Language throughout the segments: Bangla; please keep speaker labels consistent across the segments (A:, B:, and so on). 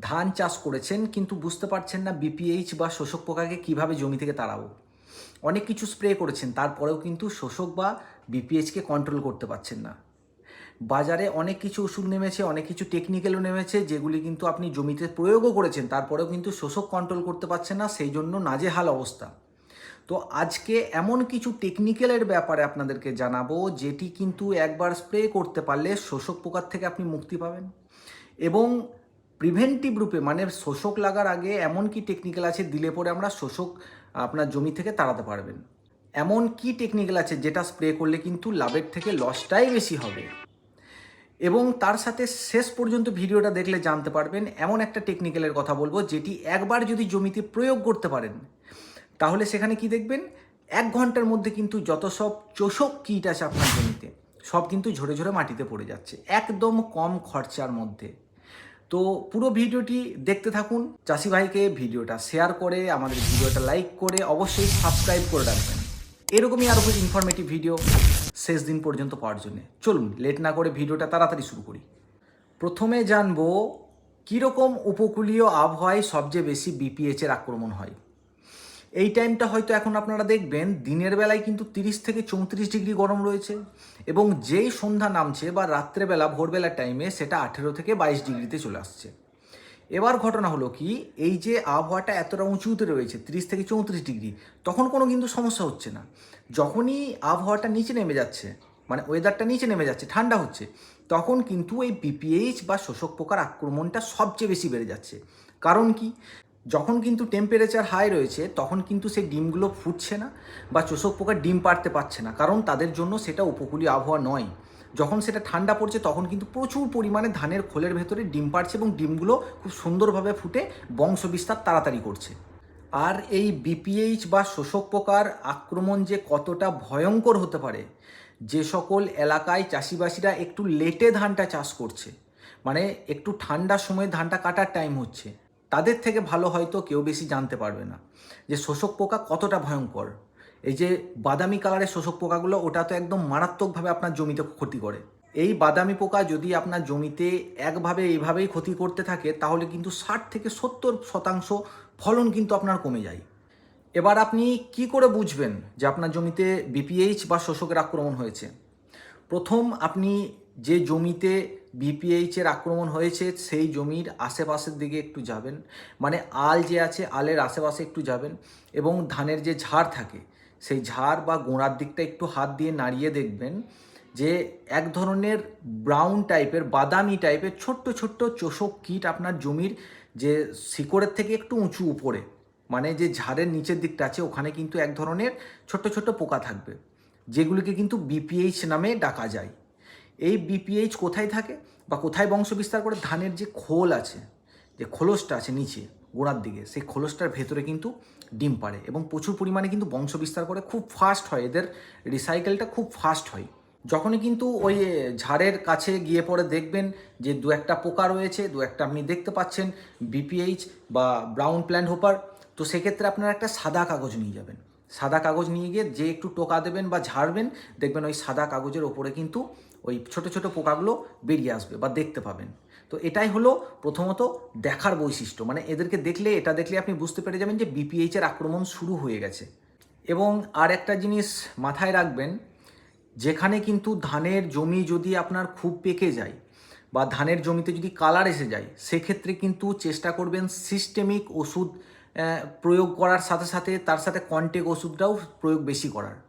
A: ধান চাষ করেছেন, কিন্তু বুঝতে পারছেন না বিপিএইচ বা শোষক পোকাকে কীভাবে জমি থেকে তাড়াবো। অনেক কিছু স্প্রে করেছেন, তারপরেও কিন্তু শোষক বা বিপিএইচকে কন্ট্রোল করতে পারছেন না। বাজারে অনেক কিছু ওষুধ নেমেছে, অনেক কিছু টেকনিক্যালও নেমেছে, যেগুলি কিন্তু আপনি জমিতে প্রয়োগও করেছেন, তারপরেও কিন্তু শোষক কন্ট্রোল করতে পারছেন না, সেই জন্য নাজেহাল অবস্থা। তো আজকে এমন কিছু টেকনিক্যালের ব্যাপারে আপনাদেরকে জানাব, যেটি কিন্তু একবার স্প্রে করতে পারলে শোষক পোকার থেকে আপনি মুক্তি পাবেন। এবং প্রিভেন্টিভ রূপে মানে শোষক লাগার আগে এমন কি টেকনিক্যাল আছে দিলে পরে আমরা শোষক আপনার জমি থেকে তাড়াতে পারবেন। এমন কি টেকনিক্যাল আছে যেটা স্প্রে করলে কিন্তু লাভের থেকে লসটাই বেশি হবে। এবং তার সাথে শেষ পর্যন্ত ভিডিওটা দেখলে জানতে পারবেন, এমন একটা টেকনিক্যালের কথা বলব যেটি একবার যদি জমিতে প্রয়োগ করতে পারেন, তাহলে সেখানে কি দেখবেন? এক ঘণ্টার মধ্যে কিন্তু যত সব চোষক কীট আছে আপনার জমিতে, সব কিন্তু ঝরে ঝরে মাটিতে পড়ে যাচ্ছে, একদম কম খরচার মধ্যে। তো পুরো ভিডিওটি দেখতে থাকুন। চাষি ভাইকে ভিডিওটা শেয়ার করে, আমাদের ভিডিওটা লাইক করে অবশ্যই সাবস্ক্রাইব করে রাখবেন। এরকমই আরও ইনফরমেটিভ ভিডিও শেষ দিন পর্যন্ত পাওয়ার জন্যে। চলুন লেট না করে ভিডিওটা তাড়াতাড়ি শুরু করি। প্রথমে জানব, কীরকম উপকূলীয় আবহাওয়ায় সবচেয়ে বেশি বিপিএচের আক্রমণ হয়? এই টাইমটা হয়তো এখন আপনারা দেখবেন, দিনের বেলায় কিন্তু তিরিশ থেকে চৌত্রিশ ডিগ্রি গরম রয়েছে এবং যেই সন্ধ্যা নামছে বা রাত্রেবেলা ভোরবেলার টাইমে সেটা আঠেরো থেকে বাইশ ডিগ্রিতে চলে আসছে। এবার ঘটনা হলো কি, এই যে আবহাওয়াটা এতটা উঁচুতে রয়েছে, তিরিশ থেকে চৌত্রিশ ডিগ্রি, তখন কোনো কিন্তু সমস্যা হচ্ছে না। যখনই আবহাওয়াটা নিচে নেমে যাচ্ছে মানে ওয়েদারটা নিচে নেমে যাচ্ছে, ঠান্ডা হচ্ছে, তখন কিন্তু এই পিপিএইচ বা শোষক পোকার আক্রমণটা সবচেয়ে বেশি বেড়ে যাচ্ছে। কারণ কি? যখন কিন্তু টেম্পারেচার হাই রয়েছে, তখন কিন্তু সেই ডিমগুলো ফুটছে না বা চোষক পোকা ডিম পারতে পারছে না। কারণ তাদের জন্য সেটা উপকূলীয় আবহাওয়া নয়। যখন সেটা ঠান্ডা পড়ছে, তখন কিন্তু প্রচুর পরিমাণে ধানের খোলের ভেতরে ডিম পারছে এবং ডিমগুলো খুব সুন্দরভাবে ফুটে বংশ বিস্তার তাড়াতাড়ি করছে। আর এই বিপিএইচ বা শোষক পোকার আক্রমণ যে কতটা ভয়ঙ্কর হতে পারে, যে সকল এলাকায় চাষিবাসীরা একটু লেটে ধানটা চাষ করছে মানে একটু ঠান্ডার সময় ধানটা কাটার টাইম হচ্ছে তাদের থেকে ভালো হয়তো কেউ বেশি জানতে পারবে না। যে শোষক পোকা কতটা ভয়ঙ্কর। এই যে বাদামি কালারের শোষক পোকাগুলো, ওটা তো একদম মারাত্মকভাবে আপনার জমিতে ক্ষতি করে। এই বাদামি পোকা যদি আপনার জমিতে একভাবে এইভাবেই ক্ষতি করতে থাকে, তাহলে কিন্তু ষাট থেকে সত্তর শতাংশ ফলন কিন্তু আপনার কমে যায়। এবার আপনি কি করে বুঝবেন যে আপনার জমিতে বিপিএইচ বা শোষকের আক্রমণ হয়েছে? প্রথম আপনি যে জমিতে বিপিএইচের আক্রমণ হয়েছে, সেই জমির আশেপাশের দিকে একটু যাবেন। মানে আল যে আছে, আলের আশেপাশে একটু যাবেন এবং ধানের যে ঝাড় থাকে, সেই ঝাড় বা গোড়ার দিকটা একটু হাত দিয়ে নাড়িয়ে দেখবেন যে এক ধরনের ব্রাউন টাইপের বাদামি টাইপের ছোট্ট ছোট্ট চোষক কীট আপনার জমির যে শিকড়ের থেকে একটু উঁচু উপরে মানে যে ঝাড়ের নিচের দিকটা আছে, ওখানে কিন্তু এক ধরনের ছোট্ট ছোট্ট পোকা থাকবে, যেগুলিকে কিন্তু বিপিএইচ নামে ডাকা যায়। এই বিপিএইচ কোথায় থাকে বা কোথায় বংশ বিস্তার করে? ধানের যে খোল আছে, যে খোলসটা আছে নিচে, গোড়ার দিকে, সেই খোলসটার ভেতরে কিন্তু ডিম পাড়ে এবং প্রচুর পরিমাণে কিন্তু বংশ বিস্তার করে খুব ফাস্ট হয়। এদের রিসাইকেলটা খুব ফাস্ট হয়। যখনই কিন্তু ওই ঝাড়ের কাছে গিয়ে পরে দেখবেন যে দু একটা পোকা রয়েছে, দু একটা আপনি দেখতে পাচ্ছেন বিপিএইচ বা ব্রাউন প্ল্যান্ট হোপার তো সেক্ষেত্রে আপনারা একটা সাদা কাগজ নিয়ে যাবেন। সাদা কাগজ নিয়ে গিয়ে যে একটু টোকা দেবেন বা ঝাড়বেন, দেখবেন ওই সাদা কাগজের ওপরে কিন্তু ওই ছোট ছোট পোকাগুলো বেরিয়ে আসবে বা দেখতে পাবেন। তো এটাই হলো প্রথমত দেখার বৈশিষ্ট্য। মানে এদেরকে দেখলে, এটা দেখলে আপনি বুঝতে পেরে যাবেন যে বিপিএইচের আক্রমণ শুরু হয়ে গেছে। এবং আর একটা জিনিস মাথায় রাখবেন, যেখানে কিন্তু ধানের জমি যদি আপনার খুব পেকে যায় বা ধানের জমিতে যদি কালার এসে যায়, সেক্ষেত্রে কিন্তু চেষ্টা করবেন সিস্টেমিক ওষুধ প্রয়োগ করার সাথে সাথে তার সাথে কন্টেক ওষুধটাও প্রয়োগ বেশি করার।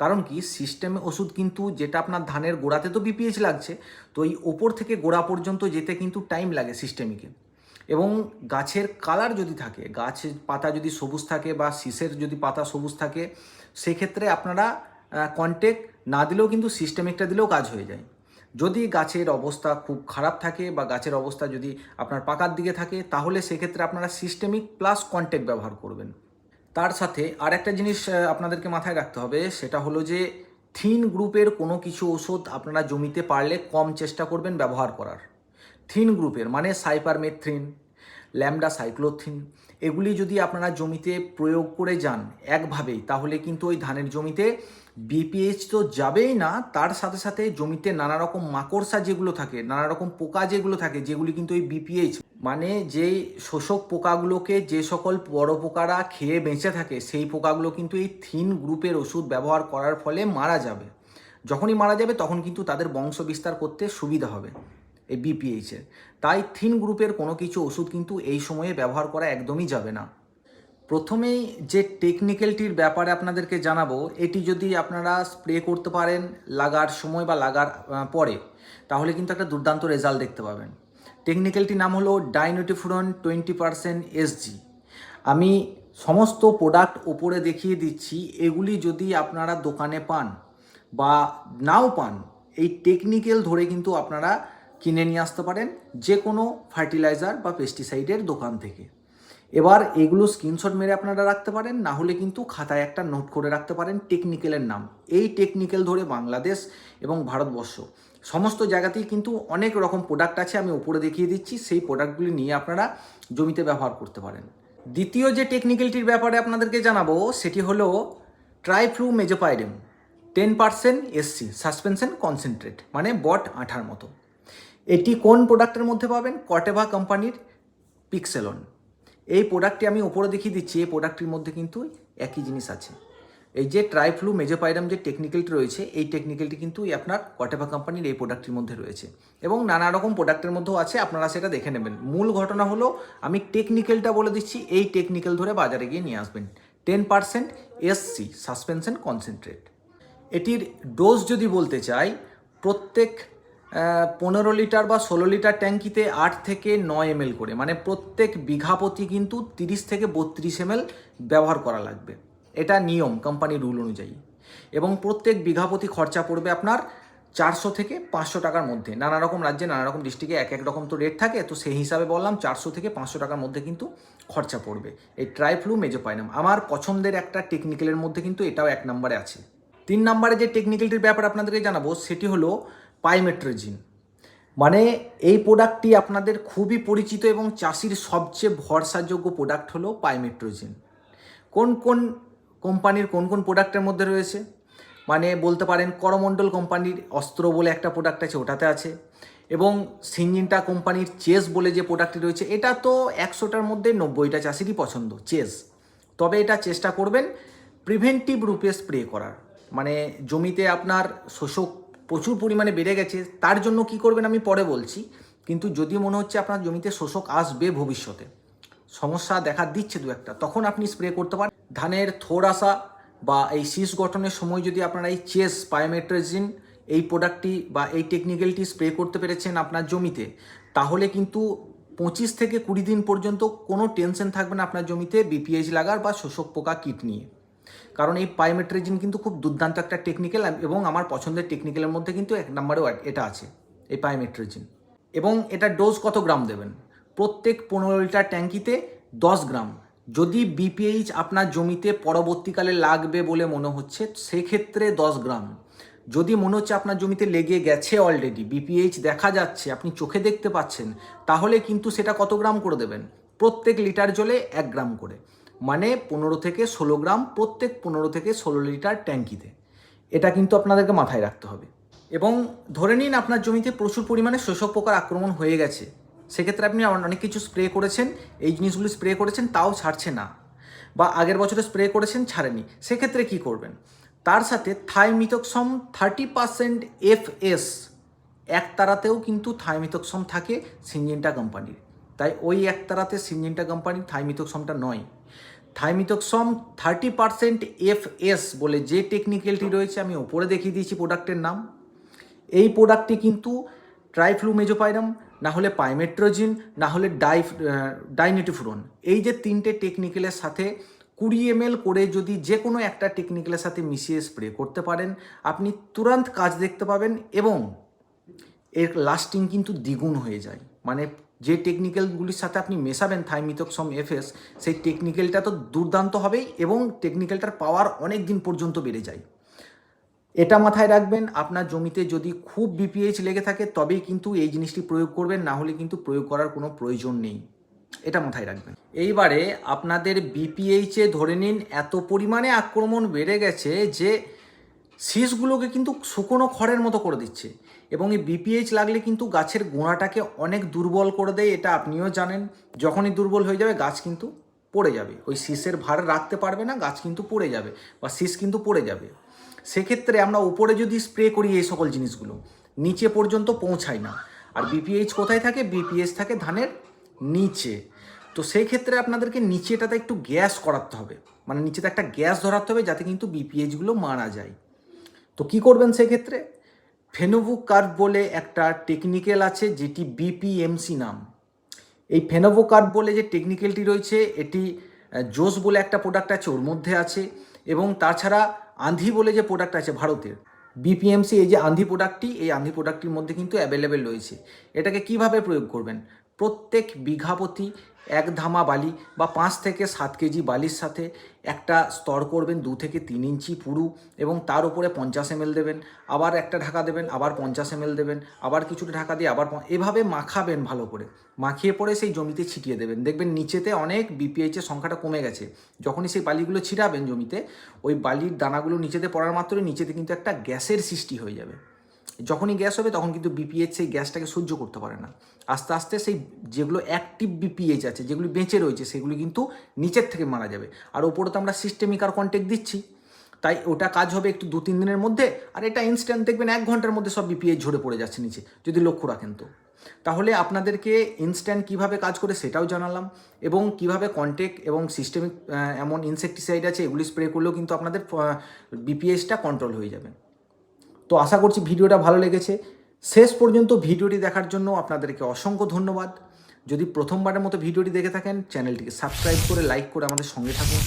A: কারণ কি? সিস্টেমে ওষুধ কিন্তু যেটা আপনার ধানের গোড়াতে তো বিপিএইচ লাগছে, তো এই ওপর থেকে গোড়া পর্যন্ত যেতে কিন্তু টাইম লাগে সিস্টেমিকে এবং গাছের কালার যদি থাকে গাছের পাতা যদি সবুজ থাকে বা শীষের যদি পাতা সবুজ থাকে, সেক্ষেত্রে আপনারা কন্টেক না দিলেও কিন্তু সিস্টেমিকটা দিলেও কাজ হয়ে যায়। যদি গাছের অবস্থা খুব খারাপ থাকে বা গাছের অবস্থা যদি আপনার পাকার দিকে থাকে, তাহলে সেক্ষেত্রে আপনারা সিস্টেমিক প্লাস কন্টেক্ট ব্যবহার করবেন। তার সাথে আর একটা জিনিস আপনাদেরকে মাথায় রাখতে হবে, সেটা হলো যে থিন গ্রুপের কোনো কিছু ওষুধ আপনারা জমিতে পারলে কম চেষ্টা করবেন ব্যবহার করার। থিন গ্রুপের মানে সাইপারমেথ্রিন, ল্যামডা সাইক্লোথিন এগুলি যদি আপনারা জমিতে প্রয়োগ করে যান একভাবেই, তাহলে কিন্তু ওই ধানের জমিতে বিপিএইচ তো যাবেই না। তার সাথে সাথে জমিতে নানা রকম মাকড়সা যেগুলো থাকে নানা রকম পোকা যেগুলো থাকে, যেগুলি কিন্তু ওই বিপিএইচ মানে যেই শোষক পোকাগুলোকে যে সকল বড় পোকারা খেয়ে বেঁচে থাকে, সেই পোকাগুলো কিন্তু এই থিন গ্রুপের ওষুধ ব্যবহার করার ফলে মারা যাবে। যখনই মারা যাবে, তখন কিন্তু তাদের বংশ বিস্তার করতে সুবিধা হবে। এই বিপিএইচের তাই থিন গ্রুপের কোনো কিছু ওষুধ কিন্তু এই সময়ে ব্যবহার করা একদমই যাবে না। প্রথমেই যে টেকনিক্যালটির ব্যাপারে আপনাদেরকে জানাব, এটি যদি আপনারা স্প্রে করতে পারেন লাগার সময় বা লাগার পরে, তাহলে কিন্তু একটা দুর্দান্ত রেজাল্ট দেখতে পাবেন। টেকনিক্যালটির নাম হলো ডাইনোটিফুরন টোয়েন্টি পারসেন্ট এসজি আমি সমস্ত প্রোডাক্ট ওপরে দেখিয়ে দিচ্ছি, এগুলি যদি আপনারা দোকানে পান বা নাও পান, এই টেকনিক্যাল ধরে কিন্তু আপনারা কিনে নিয়ে আসতে পারেন যে কোনো ফার্টিলাইজার বা পেস্টিসাইডের দোকান থেকে। এবার এগুলো স্ক্রিনশট মেরে আপনারা রাখতে পারেন, না হলে কিন্তু খাতায় একটা নোট করে রাখতে পারেন টেকনিক্যালের নাম। এই টেকনিক্যাল ধরে বাংলাদেশ এবং ভারতবর্ষ, সমস্ত জায়গাতেই কিন্তু অনেক রকম প্রোডাক্ট আছে আমি উপরে দেখিয়ে দিচ্ছি, সেই প্রোডাক্টগুলি নিয়ে আপনারা জমিতে ব্যবহার করতে পারেন। দ্বিতীয় যে টেকনিক্যালটির ব্যাপারে আপনাদেরকে জানাব, সেটি হলো triflumezopyrim, ten percent SC, suspension concentrate মানে বট আঠার মতো। এটি কোন প্রোডাক্টের মধ্যে পাবেন? কটেভা কোম্পানির পিক্সেলন এই প্রোডাক্টটি আমি ওপরে দেখিয়ে দিচ্ছি, এই প্রোডাক্টটির মধ্যে কিন্তু একই জিনিস আছে। এই যে ট্রাইফ্লু মেজোপাইরাম যে টেকনিক্যালটি রয়েছে, এই টেকনিক্যালটি কিন্তু আপনার কটেভা কোম্পানির এই প্রোডাক্টটির মধ্যে রয়েছে। এবং নানা রকম প্রোডাক্টের মধ্যেও আছে, আপনারা সেটা দেখে নেবেন। মূল ঘটনা হলো, আমি টেকনিক্যালটা বলে দিচ্ছি, এই টেকনিক্যাল ধরে বাজারে গিয়ে নিয়ে আসবেন। Ten percent SC suspension concentrate এটির ডোজ যদি বলতে চাই, প্রত্যেক পনেরো লিটার বা ষোলো লিটার ট্যাঙ্কিতে আট থেকে নয় এম করে। মানে প্রত্যেক বিঘা প্রতি কিন্তু তিরিশ থেকে বত্রিশ এম ব্যবহার করা লাগবে। এটা নিয়ম কোম্পানির রুল অনুযায়ী। এবং প্রত্যেক বিঘা প্রতি খরচা পড়বে আপনার চারশো থেকে পাঁচশো টাকার মধ্যে। নানা রকম রাজ্যে, নানা রকম ডিস্ট্রিক্টে এক এক রকম তো রেট থাকে, তো সেই হিসাবে বললাম চারশো থেকে পাঁচশো টাকার মধ্যে কিন্তু খরচা পড়বে। এই ট্রাইফ্লু মেজোপাইনাম আমার পছন্দের একটা টেকনিক্যালের মধ্যে কিন্তু এটাও এক নম্বরে আছে। তিন নম্বরে যে টেকনিক্যালটির ব্যাপারে আপনাদেরকে জানাব, সেটি হলো পাইমেট্রোজিন। মানে এই প্রোডাক্টটি আপনাদের খুবই পরিচিত এবং চাষির সবচেয়ে ভরসাযোগ্য প্রোডাক্ট হলো পাইমেট্রোজিন। কোন কোন কোম্পানির কোন কোন প্রোডাক্টের মধ্যে রয়েছে? মানে বলতে পারেন করমণ্ডল কোম্পানির অস্ত্র বলে একটা প্রোডাক্ট আছে, ওটাতে আছে। এবং সিনজিনটা কোম্পানির চেস বলে যে প্রোডাক্টটি রয়েছে, এটা তো একশোটার মধ্যে নব্বইটা চাষিরই পছন্দ, চেস। তবে এটা চেষ্টা করবেন প্রিভেন্টিভ রূপে স্প্রে করার। মানে জমিতে আপনার শোষক প্রচুর পরিমাণে বেড়ে গেছে, তার জন্য কি করবেন আমি পরে বলছি। কিন্তু যদি মনে হচ্ছে আপনার জমিতে শোষক আসবে ভবিষ্যতে, সমস্যা দেখা দিচ্ছে দু একটা, তখন আপনি স্প্রে করতে পারেন। ধানের থোর আসা বা এই শীষ গঠনের সময় যদি আপনারা এই চেস পায়োমেট্রোজিন এই প্রোডাক্টটি বা এই টেকনিক্যালটি স্প্রে করতে পেরেছেন আপনার জমিতে, তাহলে কিন্তু পঁচিশ থেকে কুড়ি দিন পর্যন্ত কোনো টেনশন থাকবে না আপনার জমিতে বিপিএইচ লাগার বা শোষক পোকা কিট নিয়ে। কারণ এই পায়োমেট্রিজিন কিন্তু খুব দুর্দান্ত একটা টেকনিক্যাল এবং আমার পছন্দের টেকনিক্যালের মধ্যে কিন্তু এক নম্বরেও এটা আছে, এই পায়োমেট্রিজিন এবং এটা ডোজ কত গ্রাম দেবেন? প্রত্যেক পনেরো লিটার ট্যাঙ্কিতে দশ গ্রাম। যদি বিপিএইচ আপনার জমিতে পরবর্তীকালে লাগবে বলে মনে হচ্ছে, সেক্ষেত্রে দশ গ্রাম। যদি মনে হচ্ছে আপনার জমিতে লেগে গেছে অলরেডি বিপিএইচ দেখা যাচ্ছে, আপনি চোখে দেখতে পাচ্ছেন, তাহলে কিন্তু সেটা কত গ্রাম করে দেবেন? প্রত্যেক লিটার জলে এক গ্রাম করে। মানে পনেরো থেকে ষোলো গ্রাম, প্রত্যেক পনেরো থেকে ষোলো লিটার ট্যাঙ্কিতে। এটা কিন্তু আপনাদেরকে মাথায় রাখতে হবে। এবং ধরে নিন আপনার জমিতে প্রচুর পরিমাণে শোষক পোকার আক্রমণ হয়ে গেছে। সেক্ষেত্রে আপনি অনেক কিছু স্প্রে করেছেন, এই জিনিসগুলি স্প্রে করেছেন, তাও ছাড়ছে না। বা আগের বছরে স্প্রে করেছেন, ছাড়েনি। সেক্ষেত্রে কি করবেন? তার সাথে thiamethoxam thirty percent F S একতারাতেও কিন্তু থাইমিথক্সম থাকে সিনজেন্টা কোম্পানির। তাই ওই এক একতারাতে সিনজেন্টা কোম্পানির থাইমিথক্সমটা নয়। Thiamethoxam thirty percent F S বলে যে টেকনিক্যালটি রয়েছে, আমি ওপরে দেখিয়ে দিয়েছি প্রোডাক্টের নাম। এই প্রোডাক্টটি কিন্তু ট্রাইফ্লু মেজোপাইরাম না হলে পাইমেট্রোজিন না হলে ডাই, ডাইনেটিফুরন। এই যে তিনটে টেকনিক্যালের সাথে কুড়ি এম করে যদি যে কোনো একটা টেকনিক্যালের সাথে মিশিয়ে স্প্রে করতে পারেন, আপনি তুরন্ত কাজ দেখতে পাবেন এবং এর লাস্টিং কিন্তু দ্বিগুণ হয়ে যায়। মানে যে টেকনিক্যালগুলির সাথে আপনি মেশাবেন থাইমিথক্সম এফএস সেই টেকনিক্যালটা তো দুর্দান্ত হবেই এবং টেকনিক্যালটার পাওয়ার অনেক দিন পর্যন্ত বেড়ে যায়। এটা মাথায় রাখবেন, আপনার জমিতে যদি খুব বিপিএইচ লেগে থাকে, তবেই কিন্তু এই জিনিসটি প্রয়োগ করবেন, না হলে কিন্তু প্রয়োগ করার কোনো প্রয়োজন নেই। এটা মাথায় রাখবেন। এইবারে আপনাদের বিপিএইচে ধরে নিন, এত পরিমাণে আক্রমণ বেড়ে গেছে যে শীষগুলোকে কিন্তু শুকনো খড়ের মতো করে দিচ্ছে। এবং এই বিপিএইচ লাগলে কিন্তু গাছের গোড়াটাকে অনেক দুর্বল করে দেয়, এটা আপনিও জানেন। যখনই দুর্বল হয়ে যাবে, গাছ কিন্তু পড়ে যাবে। ওই শীষের ভার রাখতে পারবে না, গাছ কিন্তু পড়ে যাবে বা শীষ কিন্তু পড়ে যাবে। সেক্ষেত্রে আমরা উপরে যদি স্প্রে করি এই সকল জিনিসগুলো, নিচে পর্যন্ত পৌঁছায় না। আর বিপিএইচ কোথায় থাকে? বিপিএইচ থাকে ধানের নিচে। তো সেই ক্ষেত্রে আপনাদেরকে নিচেটাতে একটু গ্যাস করাতে হবে। মানে নিচেতে একটা গ্যাস ধরাতে হবে, যাতে কিন্তু বিপিএইচগুলো মারা যায়। তো কি করবেন সেক্ষেত্রে? ফেনোভু কার্ভ বলে একটা টেকনিক্যাল আছে যেটি বিপিএমসি নাম। এই ফেনোভো কার্ভ বলে যে টেকনিক্যালটি রয়েছে, এটি জোস বলে একটা প্রোডাক্ট আছে, ওর মধ্যে আছে এবং তাছাড়া আন্ধি বলে যে প্রোডাক্ট আছে ভারতের। বিপিএমসি এই যে আন্ধি প্রোডাক্টটি এই আন্ধি প্রোডাক্টটির মধ্যে কিন্তু অ্যাভেলেবেল রয়েছে। এটাকে কীভাবে প্রয়োগ করবেন? প্রত্যেক বিঘা প্রতি এক ধামা বালি বা পাঁচ থেকে সাত কেজি বালির সাথে একটা স্তর করবেন, দু থেকে তিন ইঞ্চি পুরু এবং তার উপরে পঞ্চাশ এম দেবেন, আবার একটা ঢাকা দেবেন, আবার পঞ্চাশ এম দেবেন, আবার কিছুটা ঢাকা দিয়ে আবার এভাবে মাখাবেন ভালো করে। মাখিয়ে পরে সেই জমিতে ছিটিয়ে দেবেন। দেখবেন নিচেতে অনেক বিপিএইচের সংখ্যাটা কমে গেছে। যখনই সেই বালিগুলো ছিটাবেন জমিতে, ওই বালির দানাগুলো নিচেতে পড়ার মাত্রই নিচেতে কিন্তু একটা গ্যাসের সৃষ্টি হয়ে যাবে। যখনই গ্যাস হবে, তখন কিন্তু বিপিএইচ সেই গ্যাসটাকে সহ্য করতে পারে না। আস্তে আস্তে সেই যেগুলো অ্যাক্টিভ বিপিএইচ আছে, যেগুলি বেঁচে রয়েছে, সেগুলি কিন্তু নিচের থেকে মারা যাবে। আর ওপরে তো আমরা সিস্টেমিক আর কন্ট্যাক্ট দিচ্ছি। তাই ওটা কাজ হবে একটু দু তিন দিনের মধ্যে, আর এটা ইনস্ট্যান্ট দেখবেন এক ঘণ্টার মধ্যে সব বিপিএইচ ঝরে পড়ে যাচ্ছে নিচে, যদি লক্ষ্য রাখেন তো। তাহলে আপনাদেরকে ইনস্ট্যান্ট কীভাবে কাজ করে সেটাও জানালাম, এবং কীভাবে কন্টেক্ট এবং সিস্টেমিক এমন ইনসেকটিসাইড আছে, এগুলি স্প্রে করলেও কিন্তু আপনাদের বিপিএইচটা কন্ট্রোল হয়ে যাবে। তো আশা করছি ভিডিওটা ভালো লেগেছে। শেষ পর্যন্ত ভিডিওটি দেখার জন্য আপনাদেরকে অসংখ্য ধন্যবাদ। যদি প্রথমবারের মতো ভিডিওটি দেখে থাকেন, চ্যানেলটিকে সাবস্ক্রাইব করে, লাইক করে আমাদের সঙ্গে থাকুন।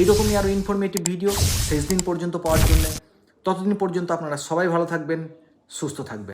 A: এইরকমই আরও ইনফরমেটিভ ভিডিও শেষ দিন পর্যন্ত পাওয়ার জন্য। ততদিন পর্যন্ত আপনারা সবাই ভালো থাকবেন, সুস্থ থাকবেন।